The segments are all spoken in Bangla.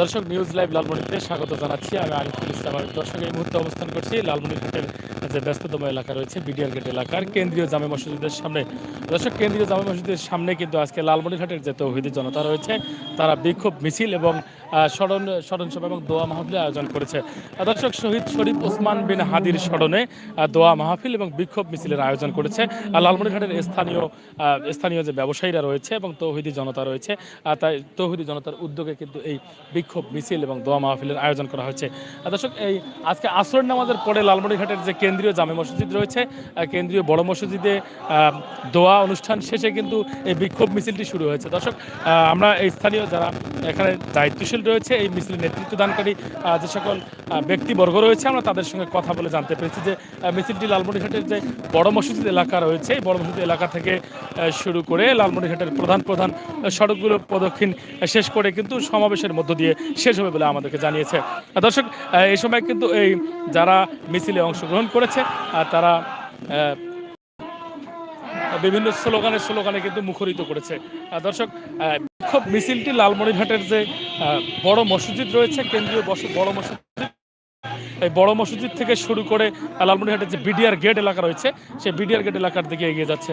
দর্শক নিউজ লাইভ লালমনিতে স্বাগত জানাচ্ছি। আমি আরিফুল ইসলাম। আমি দর্শক এই মুহূর্তে অবস্থান করছি লালমনিরহাটের যে ব্যস্ততম এলাকা রয়েছে, বিডিআর গেট এলাকার কেন্দ্রীয় জামে মসজিদের সামনে। দর্শক, কেন্দ্রীয় জামে মসজিদের সামনে কিন্তু আজকে লালমনিরহাটের যে তৌহিদি জনতা রয়েছে, তারা বিক্ষোভ মিছিল এবং স্মরণ স্মরণ সভা এবং দোয়া মাহফিলের আয়োজন করেছে। দর্শক, শহীদ শরীফ ওসমান বিন হাদির স্মরণে দোয়া মাহফিল এবং বিক্ষোভ মিছিলের আয়োজন করেছে। লালমনিরহাটের স্থানীয় স্থানীয় যে ব্যবসায়ীরা রয়েছে এবং তৌহিদি জনতা রয়েছে তাই তৌহিদি জনতার উদ্যোগে কিন্তু এই বিক্ষোভ মিছিল এবং দোয়া মাহফিলের আয়োজন করা হয়েছে। দর্শক, এই আজকে আসর নামাজের পরে লালমনিরহাটের যে কেন্দ্রীয় জামে মসজিদ রয়েছে কেন্দ্রীয় বড় মসজিদে দোয়া অনুষ্ঠান শেষে কিন্তু এই বিক্ষোভ মিছিলটি শুরু হয়েছে। দর্শক আমরা এই স্থানীয় যারা এখানে দায়িত্বশীল রয়েছে, এই মিছিলের নেতৃত্ব দানকারী যে সকল ব্যক্তিবর্গ রয়েছে, আমরা তাদের সঙ্গে কথা বলে জানতে পেরেছি যে মিছিলটি লালমনিরহাটের যে বড় মসজিদ এলাকা রয়েছে, এই বড় মসজিদ এলাকা থেকে শুরু করে লালমনিরহাটের প্রধান প্রধান সড়কগুলো প্রদক্ষিণ শেষ করে কিন্তু সমাবেশের মধ্য দিয়ে শেষ হবে বলে আমাদেরকে জানিয়েছে। দর্শক এই সময় কিন্তু এই যারা মিছিলে অংশগ্রহণ করেছে তারা বিভিন্ন স্লোগানে স্লোগানে কিন্তু মুখরিত করেছে। দর্শক বিক্ষোভ মিছিলটি লালমনিরহাটের যে বড় মসজিদ রয়েছে, কেন্দ্রীয় বড় মসজিদ, এই বড় মসজিদ থেকে শুরু করে লালমনিরহাটের যে বিডিআর গেট এলাকা রয়েছে, সেই বিডিআর গেট এলাকার দিকে এগিয়ে যাচ্ছে।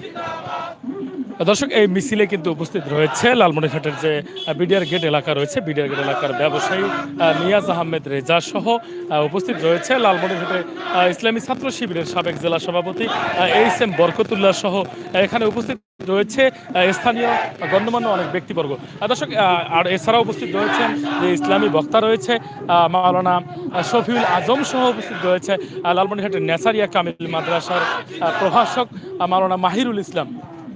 জিন্দাবাদ। দর্শক এই মিছিলে কিন্তু উপস্থিত রয়েছে লালমনিরহাটের যে বিডিআর গেট এলাকা রয়েছে। বিডিআর গেট এলাকার ব্যবসায়ী নিয়াজ আহমেদ রেজা সহ উপস্থিত রয়েছে লালমনিরহাটে ইসলামী ছাত্র শিবিরের সাবেক জেলা সভাপতি এইচ এম বরকতুল্লাহ সহ এখানে উপস্থিত রয়েছে স্থানীয় গণ্যমান্য অনেক ব্যক্তিবর্গ। দর্শক আর এছাড়াও উপস্থিত রয়েছেন যে ইসলামী বক্তা রয়েছে মাওলানা শফিউল আজম সহ উপস্থিত রয়েছে আহ, লালমনিরহাটের নেসারিয়া কামিল মাদ্রাসার প্রভাষক মাওলানা মাহিরুল ইসলাম।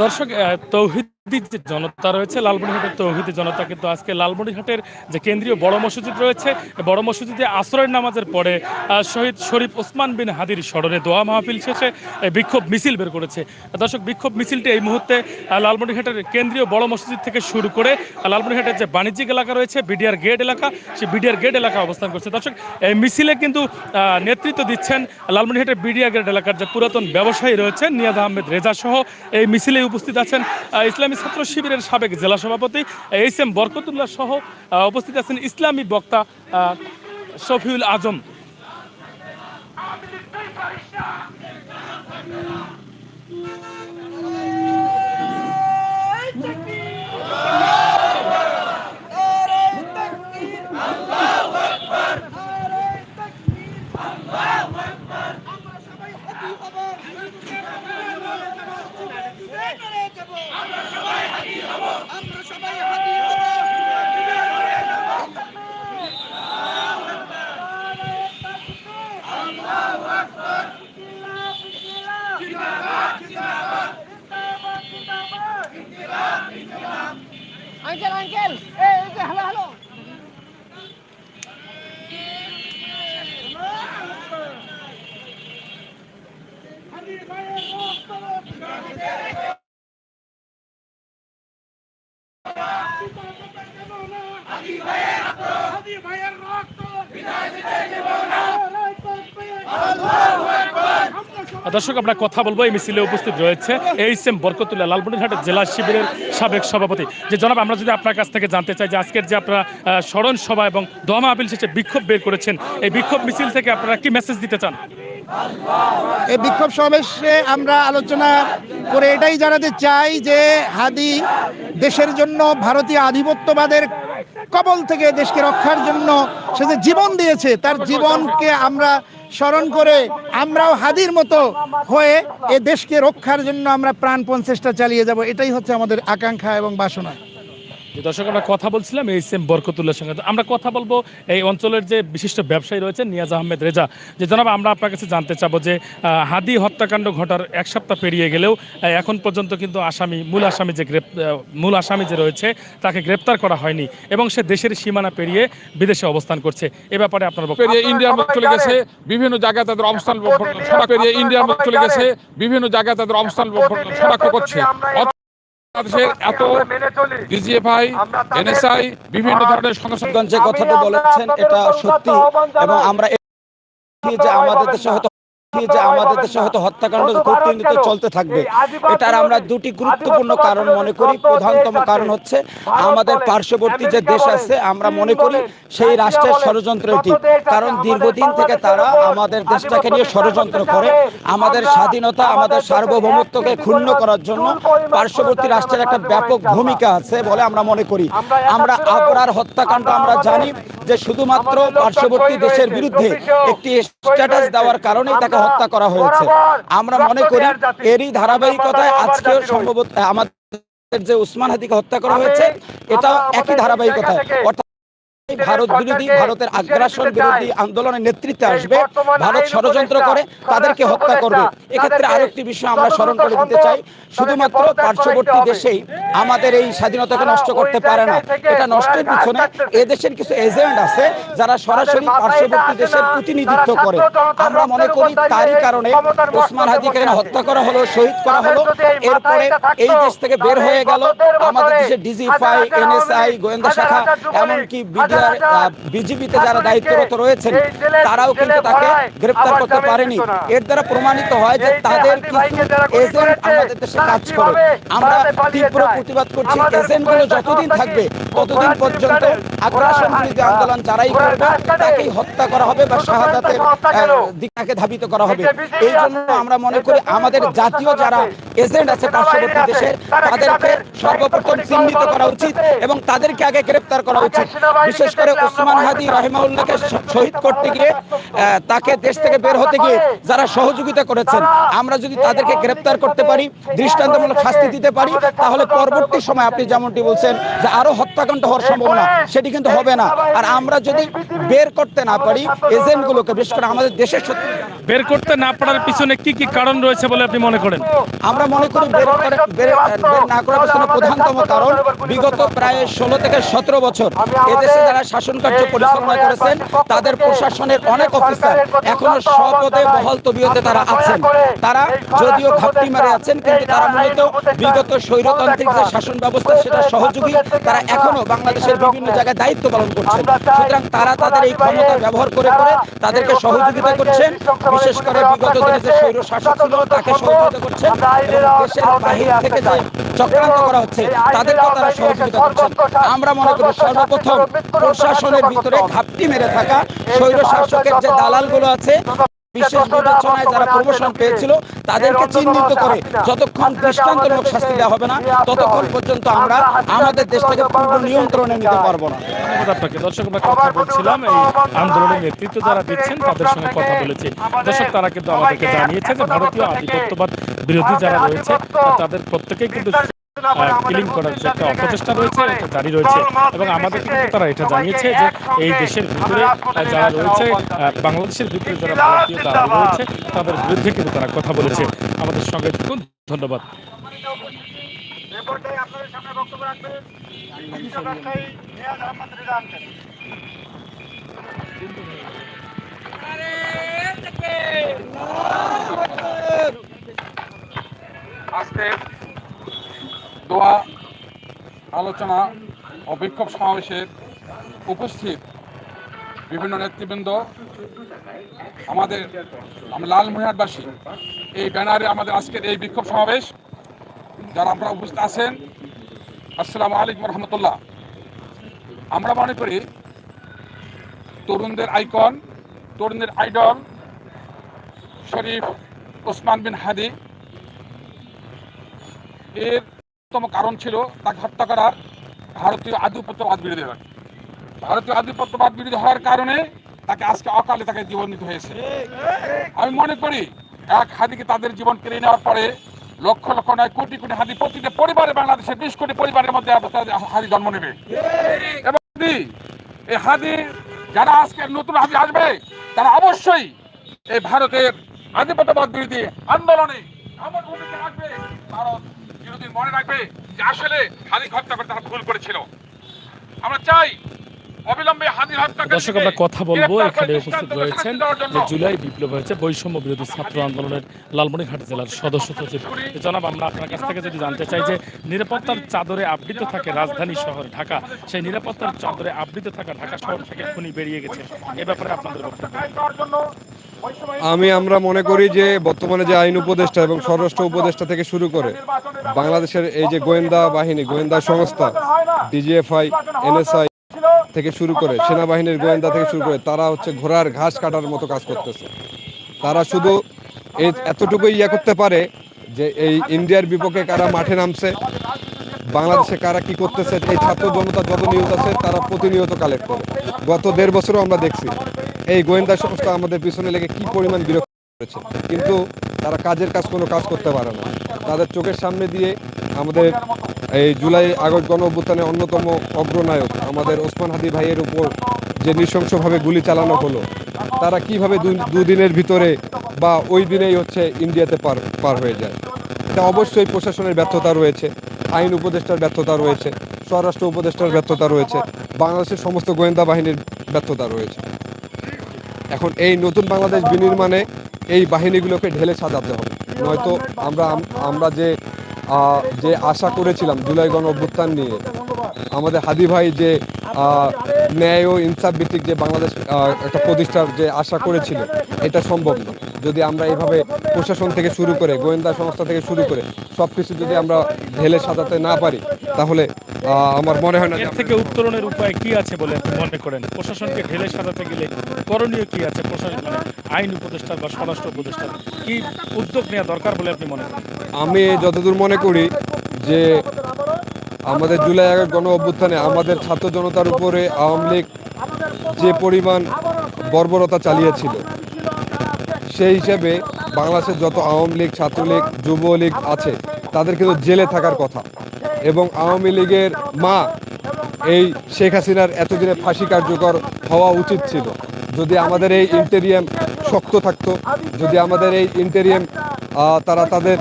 দর্শক আহ, তৌহিদি জনতা রয়েছে লালমনিরহাটের তৌহিদি জনতা কিন্তু আজকে লালমনিরহাটের যে কেন্দ্রীয় বড় মসজিদ রয়েছে বড় মসজিদে আশ্রয়ের নামাজের পরে শহীদ শরীফ ওসমান বিন হাদির স্মরণে দোয়া মাহফিল শেষে বিক্ষোভ মিছিল বের করেছে। দর্শক বিক্ষোভ মিছিলটি এই মুহূর্তে আহ, লালমনিরহাটের কেন্দ্রীয় বড় মসজিদ থেকে শুরু করে আহ, লালমনিরহাটের যে বাণিজ্যিক এলাকা রয়েছে বিডিআর গেট এলাকা সেই বিডিআর গেট এলাকা অবস্থান করছে। দর্শক এই মিছিলে কিন্তু নেতৃত্ব দিচ্ছেন লালমনিরহাটের বিডিআর গেট এলাকার যে পুরাতন ব্যবসায়ী রয়েছেন নিয়াদ আহমেদ রেজা সহ এই মিছিলে উপস্থিত আছেন আহ, ইসলামী ছাত্র শিবিরের সাবেক জেলা সভাপতি এইচ এম বরকতুল্লাহ সহ উপস্থিত আছেন ইসলামী বক্তা শফিউল আজম। আমরা সবাই হাতি হব আমরা সবাই হাতি হব আঙ্কেল আঙ্কেল এই যে হ্যালো হ্যালো হাদির ভাইয়ের রক্ত হাদি ভাইয়ের রক্ত ভাইয়ের রক্ত। বিদায় দিতে দেব না আল্লাহু আকবার আমরা দর্শক আমরা কথা বলব এই মিছিলে উপস্থিত রয়েছে এইচ এম বরকতুল্লাহ লালমনিরহাটের জেলা শিবিরের সাবেক সভাপতি। যে জনাব আমরা যদি আপনার কাছ থেকে জানতে চাই যে আজকের যে আপনারা স্মরণ সভা এবং দমা মাহফিল শেষে বিক্ষোভ বের করেছেন এই বিক্ষোভ মিছিল থেকে আপনারা কি মেসেজ দিতে চান? এই বিক্ষোভ সমাবেশে আমরা আলোচনা করে এটাই জানাতে চাই যে হাদি দেশের জন্য ভারতীয় আধিপত্যবাদের কবল থেকে দেশকে রক্ষার জন্য সে যে জীবন দিয়েছে, তার জীবনকে আমরা স্মরণ করে আমরাও হাদির মতো হয়ে এ দেশকে রক্ষার জন্য আমরা প্রাণপণ চেষ্টা চালিয়ে যাব। এটাই হচ্ছে আমাদের আকাঙ্ক্ষা এবং বাসনা। দর্শক, আমরা কথা বলছিলাম এই সেম বরকতুল্লার সঙ্গে। আমরা কথা বলব এই অঞ্চলের যে বিশিষ্ট ব্যবসায়ী রয়েছেন নিয়াজ আহমেদ রেজা। যে জনাব, আমরা আপনার কাছে জানতে চাবো যে হাদি হত্যাকাণ্ড ঘটার এক সপ্তাহ পেরিয়ে গেলেও এখন পর্যন্ত কিন্তু আসামি, মূল আসামি যে গ্রেপ মূল আসামি যে রয়েছে, তাকে গ্রেপ্তার করা হয়নি এবং সে দেশের সীমানা পেরিয়ে বিদেশে অবস্থান করছে। এ ব্যাপারে আপনার পেরিয়ে ইন্ডিয়ার মধ্যে চলে গেছে, বিভিন্ন জায়গায় তাদের অবস্থান পেরিয়ে ইন্ডিয়ার মধ্যে চলে গেছে, বিভিন্ন জায়গায় তাদের অবস্থান শনাক্ত করছে। বাংলাদেশের এত এনএসআই বিভিন্ন ধরনের যে কথাটা বলেছেন এটা সত্যি। এবং আমরা যে আমাদের দেশে হয়তো যে আমাদের দেশে হয়তো হত্যাকাণ্ড প্রতিনিয়ত চলতে থাকবে। এটার আমরা দুটি গুরুত্বপূর্ণ কারণ মনে করি। প্রধানতম কারণ হচ্ছে আমাদের পার্শ্ববর্তী যে দেশ আছে আমরা মনে করি সেই রাষ্ট্রের ষড়যন্ত্র এটি। কারণ দীর্ঘদিন থেকে তারা আমাদের দেশটাকে নিয়ে ষড়যন্ত্র করে আমাদের স্বাধীনতা আমাদের সার্বভৌমত্বকে ক্ষুণ্ণ করার জন্য পার্শ্ববর্তী রাষ্ট্রের একটা ব্যাপক ভূমিকা আছে বলে আমরা মনে করি। আমরা আবরার হত্যাকাণ্ড আমরা জানি যে শুধুমাত্র পার্শ্ববর্তী দেশের বিরুদ্ধে একটি স্ট্যাটাস দেওয়ার কারণেই তাকে হত্যা করা হয়েছে। আমরা মনে করি এরই ধারাবাহিকতায় আজকেও সম্ভবত আমাদের যে উসমান হাতিকে হত্যা করা হয়েছে এটা একই ধারাবাহিকতায়। অর্থাৎ ভারত বিরোধী ভারতের আগ্রাসন বিরোধী আন্দোলনের নেতৃত্বে আসবে। ভারত ষড়যন্ত্র করে তাদেরকে হত্যা করবে। এক্ষেত্রে আরেকটি বিষয় আমরা স্মরণ করে দিতে চাই। শুধুমাত্র পার্শ্ববর্তী দেশেই আমাদের এই স্বাধীনতাকে নষ্ট করতে পারে না। এটা নষ্টের পিছনে এদেশের কিছু এজেন্ট আছে যারা সরাসরি পার্শ্ববর্তী দেশের প্রতিনিধিত্ব করে। আমরা মনে করি তারই কারণে ওসমান হাদিকে হত্যা করা হলো শহীদ করা হলো। এরপরে এই দেশ থেকে বের হয়ে গেল আমাদের দেশের ডিজিফাই এনএসআই গোয়েন্দা শাখা এমনকি বিডিআর বিজেপিতে যারা দায়িত্বরত রয়েছেন তারাও কিন্তু তাকে গ্রেপ্তার করতে পারেনি। এর দ্বারা প্রমাণিত হয় যে তাদের এজেন্ট আমাদের দেশে কাজ করে। আমরা তীব্র প্রতিবাদ করছি। এজেন্টগুলো যতদিন থাকবে ততদিন পর্যন্ত আগ্রাসন বিরোধী আন্দোলন যারাই করবে তাকেই হত্যা করা হবে বা শাহাদাতের দিকে ধাবিত করা হবে। এই জন্য আমরা মনে করি আমাদের জাতীয় যারা এজেন্ট আছে পার্শ্ববর্তী দেশের তাদেরকে সর্বপ্রথম চিহ্নিত করা উচিত এবং তাদেরকে আগে গ্রেপ্তার করা উচিত। বিশেষ করে ওসমান হাদি রাহিমাউল্লাহকে শহীদ করতে গিয়ে তাকে দেশ থেকে বের হতে গিয়ে যারা সহযোগিতা করেছেন আমরা যদি তাদেরকে গ্রেপ্তার করতে পারি দৃষ্টান্তমূলক শাস্তি দিতে পারি তাহলে পরবর্তী সময় আপনি যেমনটি বলছেন যে আরও হত্যাকাণ্ড হওয়ার সম্ভাবনা সেটি কিন্তু হবে না। আর আমরা যদি বের করতে না পারি এজেন্টগুলোকে বিশেষ করে আমাদের দেশের শত্রু বের করতে না পারার পিছনে কি কি কারণ রয়েছে বলে আপনি মনে করেন? আমরা মনে করি বের না করার পেছনে প্রধানতম কারণ বিগত প্রায় ষোলো থেকে সতেরো বছর এদেশে যারা শাসন কার্য পরিচালনা করেছেন তাদের প্রশাসনের অনেক অফিসার এখনও স্বপদে বহাল তবিয়তে তারা আছেন। তারা যদিও ঘাপটি মারে আছেন কিন্তু তারা মূলত বিগত স্বৈরতান্ত্রিক যে শাসন ব্যবস্থা সেটা সহযোগী তারা এখনও বাংলাদেশের বিভিন্ন জায়গায় দায়িত্ব পালন করছেন। সুতরাং তারা তাদের এই ক্ষমতা ব্যবহার করে করে তাদেরকে সহযোগিতা করছেন। বিশেষ করে বিগত দিনে যে স্বৈর শাসক ছিল তাকে সহযোগিতা করছেন দেশের বাহির থেকে যে চক্রান্ত করা হচ্ছে তাদেরকেও তারা সহযোগিতা করছেন। আমরা মনে করি সর্বপ্রথম প্রশাসনের ভিতরে ঘাপটি মেরে থাকা স্বৈর শাসকের যে দালালগুলো আছে, বিশেষ বিবেচনায় যারা প্রমোশন পেয়েছিল, তাদেরকে চিহ্নিত করে যতক্ষণ দৃষ্টান্তমূলক শাস্তি দেওয়া হবে না, ততক্ষণ পর্যন্ত আমরা আমাদের দেশটাকে পূর্ণ নিয়ন্ত্রণে নিতে পারব না। দর্শক আন্দোলনের নেতৃত্ব যারা তাদের তারা কিন্তু আমাদেরকে জানিয়েছে যে ভারতীয় আধিপত্যবাদ বিরোধী যারা রয়েছে, তাদের প্রত্যেকেই কিন্তু কিলিং করার যে একটা অপচেষ্টা রয়েছে এটা জারি রয়েছে এবং আমাদের কিন্তু তারা এটা জানিয়েছে যে এই দেশের ভিতরে যারা রয়েছে বাংলাদেশের ভিতরে যারা ভারতীয় তারা রয়েছে তাদের বিরুদ্ধে কিন্তু তারা কথা বলেছে। আমাদের সঙ্গে থাকুন ধন্যবাদ। আপনাদের সামনে বক্তব্য রাখবেন বিশিষ্ট ব্যবসায়ী নিয়াজ আহমদ রেজা আঙ্কেল। আজকে দোয়া, আলোচনা ও বিক্ষোভ সমাবেশের উপস্থিত বিভিন্ন নেতৃবৃন্দ, আমাদের আমরা লালমনিরহাটবাসী এই ব্যানারে আমাদের আজকের এই বিক্ষোভ সমাবেশ। যারা আপনারা উপস্থিত আছেন, আসসালামু আলাইকুম রহমতুল্লাহ। আমরা মনে করি তরুণদের আইকন, তরুণদের আইডল, শরীফ ওসমান বিন হাদি, এর অন্যতম কারণ ছিল তাকে হত্যা করার ভারতীয় আধিপত্যবাদ বিরোধীরা ভারতীয় আধিপত্যবাদ বিরোধী হওয়ার কারণে তাকে আজকে অকালে তাকে জীবন হয়েছে। আমি মনে করি, এক হাদিকে তাদের জীবন কেড়ে নেওয়ার পরে লক্ষ লক্ষ নয়, কোটি কোটি হাদি প্রতিটা পরিবারে বাংলাদেশের বিশ কোটি পরিবারের মধ্যে হাদি জন্ম নেবে। এবং এই হাদি যারা আজকে নতুন হাদি আসবে, তারা অবশ্যই এই ভারতের আধিপত্যবাদ বিরোধী আন্দোলনে এমন ভূমিকা রাখবে, ভারত চিরদিন মনে রাখবে যে আসলে হাদি হত্যা করে তারা ভুল করেছিল। আমরা চাই দর্শক আমরা কথা বলব। এখানে উপস্থিত রয়েছেন যে জুলাই বিপ্লব হয়েছে বৈষম্য বিরোধী ছাত্র আন্দোলনের লালমনিরহাট জেলার সদস্য সচিব। জনাব আমরা আপনার কাছ থেকে যদি জানতে চাই যে নিরাপত্তার চাদরে আবৃত থাকে রাজধানী শহর ঢাকা সেই নিরাপত্তার চাদরে আবৃত থাকা ঢাকা শহর থেকে খুনি বেরিয়ে গেছে। এ ব্যাপারে আপনাদের বক্তব্য। আমি আমরা মনে করি যে বর্তমানে যে আইন উপদেষ্টা এবং স্বরাষ্ট্র উপদেষ্টা থেকে শুরু করে বাংলাদেশের এই যে গোয়েন্দা বাহিনী গোয়েন্দা সংস্থা ডিজিএফআই এনএসআই থেকে শুরু করে, সেনাবাহিনীর গোয়েন্দা থেকে শুরু করে, তারা হচ্ছে ঘোড়ার ঘাস কাটার মতো কাজ করতেছে। তারা শুধু এতটুকুই ইয়ে করতে পারে যে এই ইন্ডিয়ার বিপক্ষে কারা মাঠে নামছে, বাংলাদেশে কারা কি করতেছে, এই ছাত্র জনতা যত নিউজ আছে, তারা প্রতিনিয়ত কালেক্ট করে। গত দেড় বছরও আমরা দেখছি, এই গোয়েন্দা সংস্থা আমাদের পিছনে লেগে কি পরিমাণ বিরক্ত করেছে। কিন্তু তারা কাজের কাজ কোনো কাজ করতে পারে না। তাদের চোখের সামনে দিয়ে আমাদের এই জুলাই আগস্ট গণ অভ্যুত্থানের অন্যতম অগ্রনায়ক আমাদের ওসমান হাদি ভাইয়ের উপর যে নৃশংসভাবে গুলি চালানো হলো, তারা কীভাবে দুদিনের ভিতরে বা ওই দিনেই হচ্ছে ইন্ডিয়াতে পার পার হয়ে যায়? এটা অবশ্যই প্রশাসনের ব্যর্থতা রয়েছে, আইন উপদেষ্টার ব্যর্থতা রয়েছে, স্বরাষ্ট্র উপদেষ্টার ব্যর্থতা রয়েছে, বাংলাদেশের সমস্ত গোয়েন্দা বাহিনীর ব্যর্থতা রয়েছে। এখন এই নতুন বাংলাদেশ বিনির্মাণে এই বাহিনীগুলোকে ঢেলে সাজাতে হবে। নয়তো আমরা আমরা যে যে আশা করেছিলাম জুলাই গণ অভ্যুত্থান নিয়ে, আমাদের হাদি ভাই যে ন্যায় ও ইনসাফ ভিত্তিক যে বাংলাদেশ একটা প্রতিষ্ঠার যে আশা করেছিল, এটা সম্ভব না। যদি আমরা এইভাবে প্রশাসন থেকে শুরু করে, গোয়েন্দা সংস্থা থেকে শুরু করে সব কিছু যদি আমরা ঢেলে সাজাতে না পারি, তাহলে আমার মনে হয় না এর থেকে উত্তরণের উপায় কি আছে বলে আপনি মনে করেন? প্রশাসনকে ঢেলে সাজাতে গেলে করণীয় কি আছে? প্রশাসন মানে আইন উপদেষ্টা বা স্বরাষ্ট্র উপদেষ্টা কি উদ্যোগ নেওয়া দরকার বলে আপনি মনে করেন? আমি যতদূর মনে করি যে আমাদের জুলাই আগস্ট গণ অভ্যুত্থানে আমাদের ছাত্র জনতার উপরে আওয়ামী লীগ যে পরিমাণ বর্বরতা চালিয়েছিল সেই হিসেবে বাংলাদেশের যত আওয়ামী লীগ ছাত্রলীগ যুবলীগ আছে তাদের কিন্তু জেলে থাকার কথা। এবং আওয়ামী লীগের মা এই শেখ হাসিনার এতদিনে ফাঁসি কার্যকর হওয়া উচিত ছিল। যদি আমাদের এই ইন্টেরিয়াম শক্ত থাকতো, যদি আমাদের এই ইন্টেরিয়াম তারা তাদের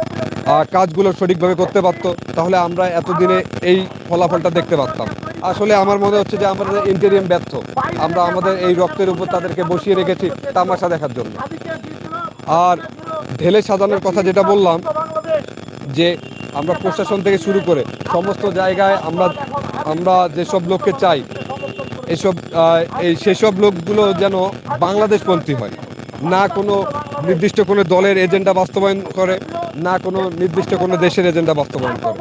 কাজগুলো সঠিকভাবে করতে পারতো, তাহলে আমরা এতদিনে এই ফলাফলটা দেখতে পারতাম। আসলে আমার মনে হচ্ছে যে আমাদের ইন্টেরিয়াম ব্যর্থ, আমরা আমাদের এই রক্তের উপর তাদেরকে বসিয়ে রেখেছি তামাশা দেখার জন্য। আর ঢেলে সাজানোর কথা যেটা বললাম, যে আমরা প্রশাসন থেকে শুরু করে সমস্ত জায়গায় আমরা আমরা যেসব লোককে চাই, এসব এই সেসব লোকগুলো যেন বাংলাদেশ বাংলাদেশপন্থী হয়। না কোনো নির্দিষ্ট কোনো দলের এজেন্ডা বাস্তবায়ন করে, না কোনো নির্দিষ্ট কোনো দেশের এজেন্ডা বাস্তবায়ন করে।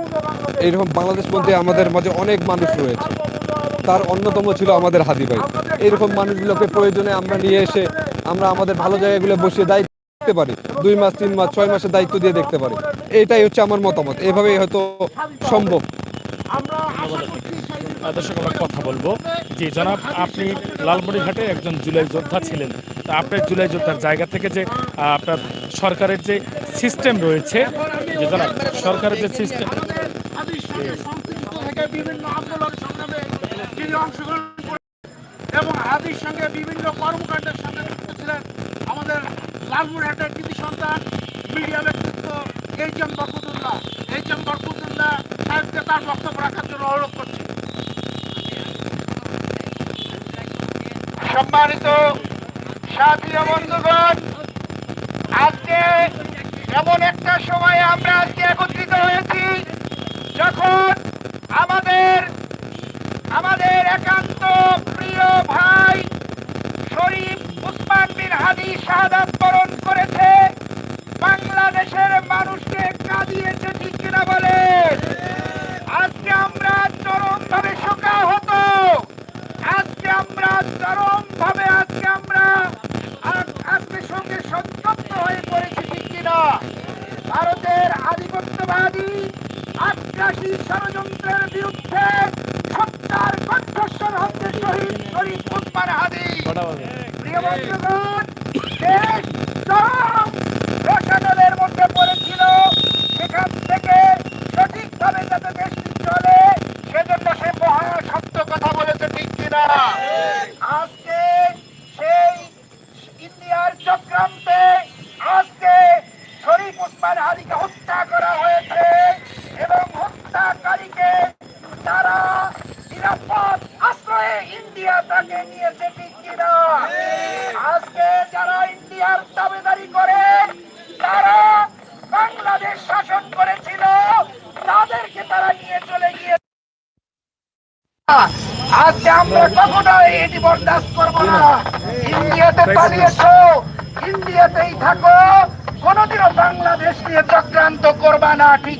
এইরকম বাংলাদেশপন্থী আমাদের মাঝে অনেক মানুষ রয়েছে। তার অন্যতম ছিল আমাদের হাদি ভাই। এইরকম মানুষগুলোকে প্রয়োজনে আমরা নিয়ে এসে আমরা আমাদের ভালো জায়গাগুলো বসিয়ে দায়িত্ব দেখতে পারি। দুই মাস তিন মাস ছয় মাসের দায়িত্ব দিয়ে দেখতে পারি। এটাই হচ্ছে আমার মতামত। এভাবেই হয়তো সম্ভব। দর্শক আমরা কথা বলব। যে জনাব আপনি লালমনিরহাটে একজন জুলাই যোদ্ধা ছিলেন। তা আপনার জুলাই যোদ্ধার জায়গা থেকে যে আপনার সরকারের যে সিস্টেম রয়েছে যে জনাব সরকারের যে সিস্টেম হাদির সঙ্গে সংশ্লিষ্ট থেকে বিভিন্ন আন্দোলন সংগ্রামে তিনি অংশগ্রহণ এবং হাদির সঙ্গে বিভিন্ন কর্মকাণ্ডের সঙ্গে যুক্ত ছিলেন আমাদের লালমুরহাটের কৃতি সন্তান, মিডিয়া ব্যক্তিত্ব এইচ এম এইচ এম সাহেবকে তার বক্তব্য রাখার জন্য অনুরোধ করছি। সম্মানিত সাথী বন্ধুগণ, আজকে এমন একটা সময়ে আমরা আজকে একত্রিত হয়েছি যখন আমাদের আমাদের একান্ত প্রিয় ভাই শরীফ উসমান বিন হাদি শাহাদাত বরণ করেছে বাংলাদেশের মানুষকে কাঁদিয়েছে ঠিক কিনা বলে? আজকে আমরা চরম ভাবে শোকাহত। আজকে আমরা চরম ভাবে আজকে আমরা আজ- আজকে সঙ্গে সন্তপ্ত হয়ে পড়েছি ঠিক কিনা? ভারতের আধিপত্যবাদী আগ্রাসী ষড়যন্ত্রের বিরুদ্ধে সত্যার কণ্ঠস্বর হচ্ছে শহীদ শরীফ উসমান হাদি প্রিয় বন্ধুগণ দেশ চরম মধ্যে পড়েছিল। সেখান থেকে সঠিকভাবে যাতে দেশটি চলে, সেজন্য সে মহা সত্য কথা বলেছে, ঠিক কিনা? আজকে সেই ইন্ডিয়ার চক্রান্তে আজকে শরীফ উসমান হাদিকে হত্যা করা হয়েছে। ইন্ডিয়াতে পালিয়েছ ইন্ডিয়াতেই থাকো কোনোদিনও বাংলাদেশ নিয়ে চক্রান্ত করবা না ঠিক